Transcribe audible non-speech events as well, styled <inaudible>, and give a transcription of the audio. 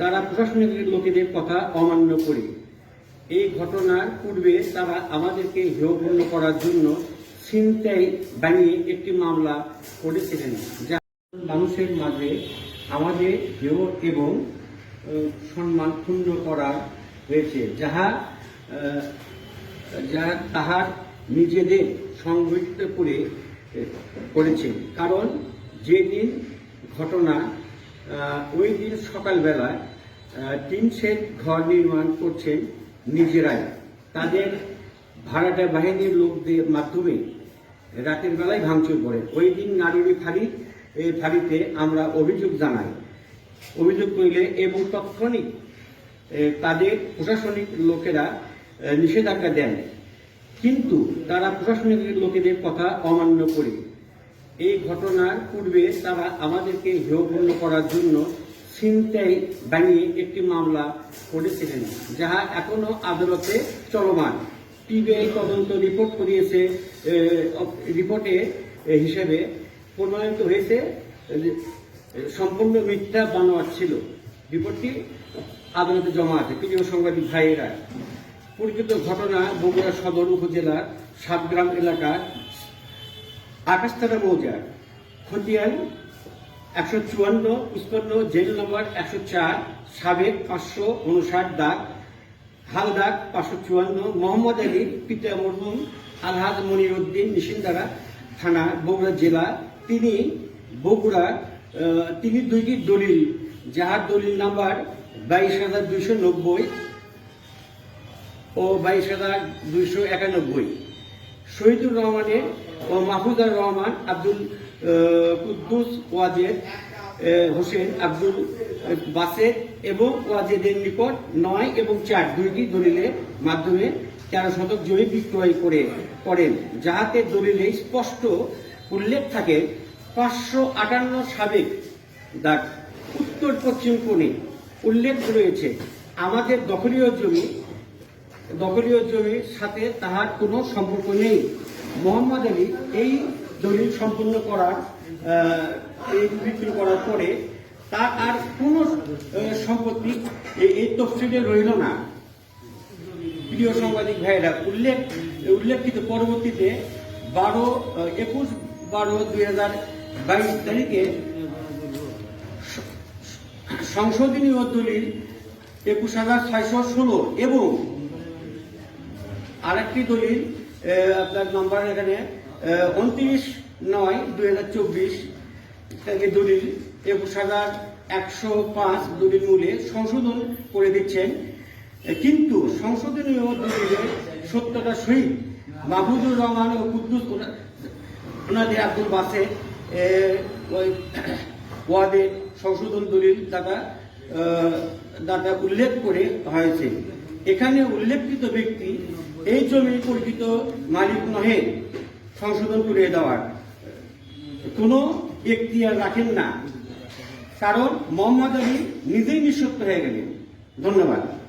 প্রশাসনিক লোকেদের কথা অমান্য করি। এই ঘটনার পূর্বে তারা আমাদেরকে হেয়পূর্ণ করার জন্য ছিনতাই বানিয়ে একটি মামলা করেছিলেন, যা মানুষের মাঝে আমাদের হেয় এবং সম্মান ক্ষুণ্ণ করা হয়েছে, যাহা যারা তাহার নিজেদের সংগঠিত করে করেছে। কারণ যেদিন ঘটনা ওই দিন সকালবেলা আহ, সেট ঘর নির্মাণ করছেন নিজেরাই। তাদের ভাড়াটা বাহিনীর লোকদের মাধ্যমে রাতের বেলায় ভাঙচুর করে। ওই দিন নারী ফাঁড়ি এই ফাঁড়িতে আমরা অভিযোগ জানাই। অভিযোগ করলে এবং তৎক্ষণিক তাদের প্রশাসনিক লোকেরা নিষেধাজ্ঞা দেন। কিন্তু তারা প্রশাসনিক লোকেদের কথা অমান্য করে। এই ঘটনার পূর্বে তারা আমাদেরকে হেয়পূর্ণ করার জন্য ছিনতাই বানিয়ে একটি মামলা করেছিলেন, যাহা এখনও আদালতে চলমান। টিবিআই তদন্ত রিপোর্ট করিয়েছে রিপোর্টে হিসেবে প্রমাণিত হয়েছে সম্পূর্ণ মিথ্যা বানোয়াট ছিল। রিপোর্টটি আদালতে জমা আছে। প্রিয় সাংবাদিক ভাইয়েরা, পরিচিত ঘটনা বগুড়া সদর উপজেলার সাতগ্রাম এলাকার আকাশতারা মৌজার, খতিয়ান একশো চুয়ান্ন পুষ্পান্ন জেল নম্বর একশো চার, সাবেক পাঁচশো উনষাট দাগ হালদার পাঁচশো চুয়ান্ন, মোহাম্মদ আলীর পিতা আলহাজ মনির উদ্দিন নিশিন্দারা থানা, বগুড়া জেলা, তিনি বগুড়া তিনি দুইটি দলিল, যাহার দলিল নাম্বার বাইশ হাজার দুইশো নব্বই ও বাইশ হাজার দুইশো একানব্বই। শহীদুর রহমানের ও মাহফুজার রহমান আব্দুল কুদ্দুস ওয়াজেদ হোসেন আব্দুল বাসেদ এবং ওয়াজেদের নিকট নয় এবং চার দুইটি দলিলের মাধ্যমে তেরো শতক জমি বিক্রয় করে, করেন, যাহাতে দলিলে স্পষ্ট উল্লেখ থাকে পাঁচশো আটান্ন সাবেক দাগ। উত্তর পশ্চিম কোণে উল্লেখ রয়েছে, আমাদের দখলীয় জমি দখলীয় জমির সাথে তাহার কোনো সম্পর্ক নেই। মোহাম্মদ আলী এই দলিল সম্পূর্ণ করার বিক্রি করার পরে তার আর কোনো সম্পত্তি এই- তফসিলে রইল না। প্রিয় সাংবাদিক ভাইয়েরা, উল্লেখ, উল্লেখিত পরবর্তীতে বারো একুশ বারো দুই হাজার বাইশ তারিখে সংশোধনীয় দলিল একুশ হাজার ছয়শো ষোলো এবং আরেকটি দলিল আপনার নম্বর এখানে উনত্রিশ নয় দুই হাজার চব্বিশ। দলিল? একুশ হাজার একশো পাঁচ দলিল মূলে সংশোধন করে দিচ্ছেন। কিন্তু সংশোধনীয় দলিলের সত্যতা সহিত মাহবুদুর রহমান ও কুদ্দুস ওনাদের আব্দুল বাসে ওই <coughs> ওয়াদের সংশোধন দলিল আহ, দ্বারা উল্লেখ করে হয়েছে। এখানে উল্লেখিত ব্যক্তি এই জমির পরিচিত মালিক নহে, সংশোধন করে দেওয়ার। কোনো এখতিয়ার রাখেন না। কারণ মোহাম্মদ আলী নিজেই নিঃসত্ব হয়ে গেলেন। ধন্যবাদ।